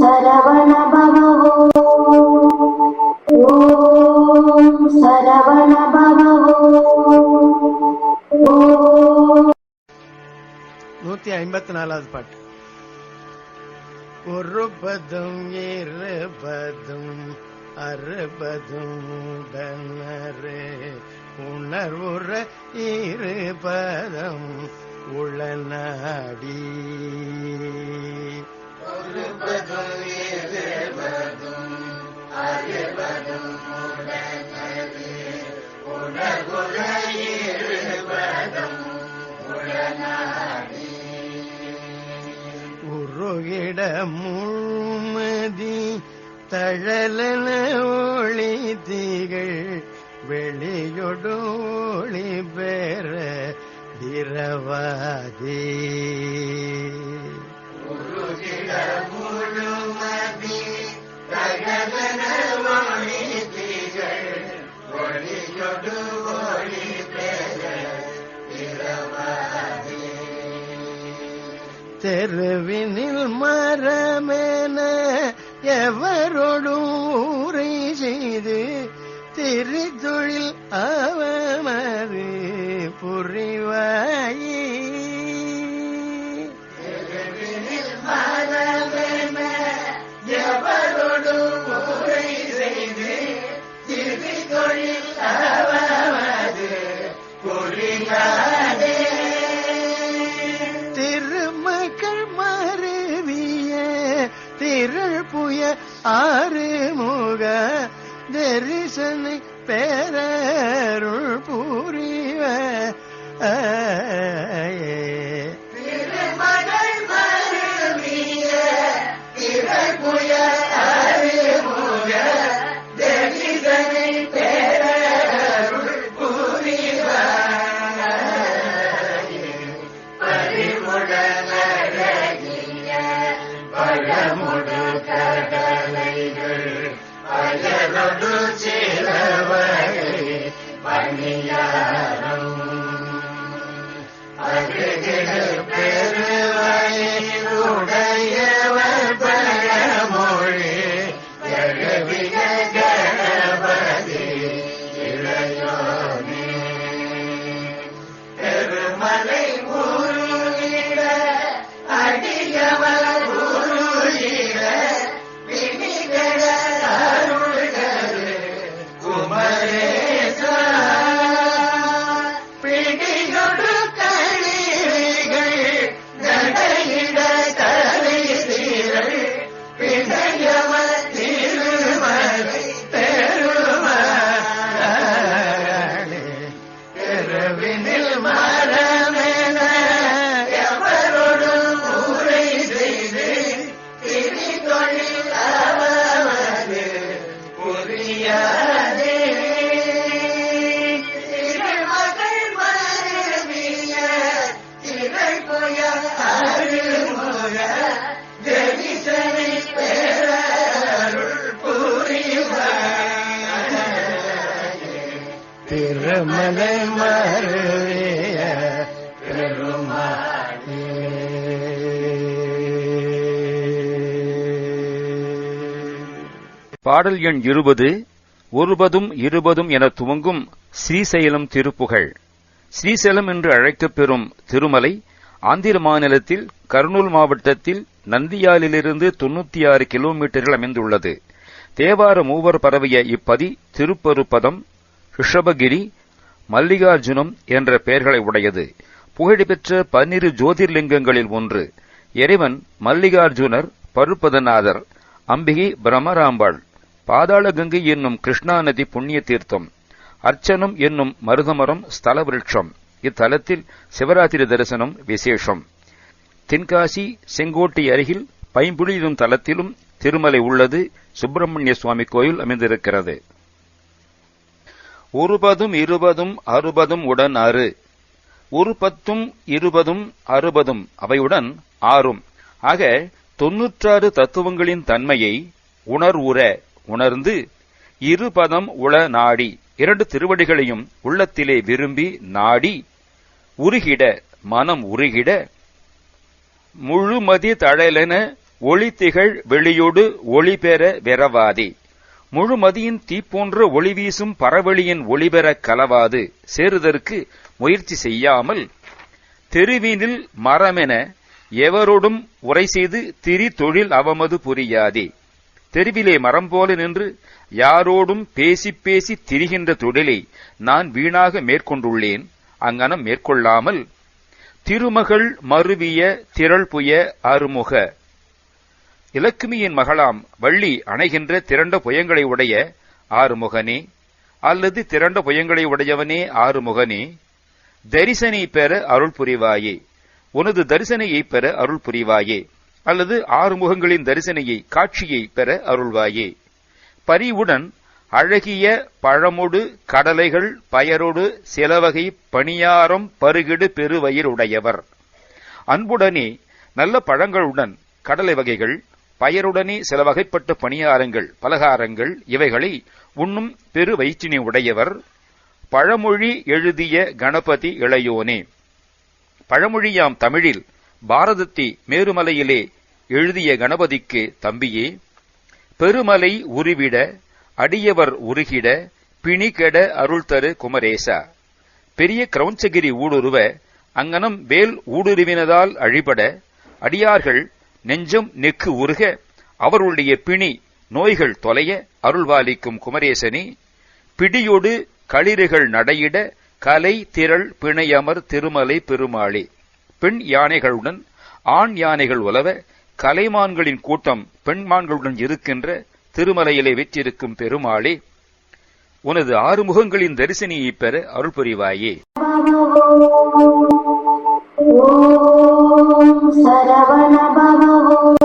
சரவண பவோ ஓம் சரவண பவோ நூத்தி ஐம்பத்தி நாலாவது பாட்டு. ஒரு பதும் இருபதும் அறுபதும் உடனரே. உணர்வுற இருபதம் உளநாடி. உருகிட முழுமதி தழலன ஒளி தீகள் வெளியொடோளி பெற திரவாதே. தெருவினில் மரமென எவரோடும் உரை செய்து திருத்தொழில் அவமது புரி புய ஆறுமுக தரிசனை பேரருள் பூ பணியாரம் அருகில் மலை பெருமாளே. பாடல் எண் இருபது ஒருபதும் இருபதும் என துவங்கும் ஸ்ரீசைலம் திருப்புகழ். ஸ்ரீசைலம் என்று அழைக்கப்பெறும் திருமலை ஆந்திர மாநிலத்தில் கர்னூல் மாவட்டத்தில் நந்தியாலிலிருந்து தொண்ணூத்தி ஆறு கிலோமீட்டரில் அமைந்துள்ளது. தேவார மூவர் பரவிய இப்பதி திருப்பருப்பதம் ரிஷபகிரி மல்லிகார்ஜுனம் என்ற பெயர்களை உடையது. புகழ்பெற்ற பன்னிரு ஜோதிர்லிங்கங்களில் ஒன்று. இறைவன் மல்லிகார்ஜுனர் பருப்பதநாதர் அம்பிகை பிரமராம்பாள். பாதாள கங்கை என்னும் கிருஷ்ணா நதி புண்ணிய தீர்த்தம். அர்ச்சனம் என்னும் மருதமரம் ஸ்தல விருட்சம். இத்தலத்தில் சிவராத்திரி தரிசனம் விசேஷம். தென்காசி செங்கோட்டை அருகில் பைம்புலி எனும் தலத்திலும் திருமலை உள்ளது. சுப்பிரமணிய சுவாமி கோயில் அமைந்திருக்கிறது. ஒருபதும் இருபதும் அறுபதும் உடன் ஆறு ஒரு பத்தும் இருபதும் அறுபதும் அவையுடன் ஆறும். ஆக தொன்னூற்றாறு தத்துவங்களின் தன்மையை உணர்வுற உணர்ந்து இருபதம் உள நாடி இரண்டு திருவடிகளையும் உள்ளத்திலே விரும்பி நாடி உருகிட மனம் உருகிட முழுமதி தழலென ஒளி திகழ் வெளியொடு ஒளி பெற முழுமதியின் தீப்போன்ற ஒளி வீசும் பரவெளியின் ஒளிபெறக் கலவாது. சேருதற்கு முயற்சி செய்யாமல் தெருவினில் மரமென எவரோடும் உரை செய்து திரி தொழில் அவமது புரியாதே. தெருவிலே மரம் போல நின்று யாரோடும் பேசி பேசி திரிகின்ற தொழிலை நான் வீணாக மேற்கொண்டுள்ளேன். அங்கனம் மேற்கொள்ளாமல் திருமகள் மருவிய திரள்புய அருமுக. இலக்குமியின் மகளாம் வள்ளி அணைகின்ற திரண்ட புயங்களை உடைய ஆறுமுகனே. அல்லது திரண்ட புயங்களை உடையவனே ஆறுமுகனே. தரிசனை பெற அருள் புரிவாயே. உனது தரிசனையை பெற அருள் புரிவாயே. அல்லது ஆறுமுகங்களின் தரிசனையை காட்சியை பெற அருள்வாயே. பரிவுடன் அழகிய பழமொடு கடலைகள் பயரொடு சிலவகை பணியாரம் பருகிடு பெருவயிருடையவர் அன்புடனே நல்ல பழங்களுடன் கடலை வகைகள் பயருடனே சில வகைப்பட்ட பணியாரங்கள் பலகாரங்கள் இவைகளை உண்ணும் பெரு வயிற்றினை உடையவர் பழமொழி எழுதிய கணபதி இளையோனே. பழமொழியாம் தமிழில் பாரதத்தை மேருமலையிலே எழுதிய கணபதிக்கு தம்பியே பெருமலை உருவிட அடியவர் உருகிட பிணிகெட அருள் தரு குமரேசா. பெரிய கிரௌஞ்சகிரி ஊடுருவ அங்கனம் வேல் ஊடுருவினதால் அழிபட அடியார்கள் நெஞ்சம் நெக்கு உருக அவருடைய பிணி நோய்கள் தொலைய அருள்வாலிக்கும் குமரேசனி பிடியொடு களிறுகள் நடையிட கலை திரள் பிணையமர் திருமலை பெருமாளே. பெண் யானைகளுடன் ஆண் யானைகள் உலவ கலைமான்களின் கூட்டம் பெண்மான்களுடன் இருக்கின்ற திருமலையிலே வெற்றிருக்கும் பெருமாளே. உனது ஆறுமுகங்களின் தரிசனையை பெற அருள் புரிவாயே सरवण सरवणभवो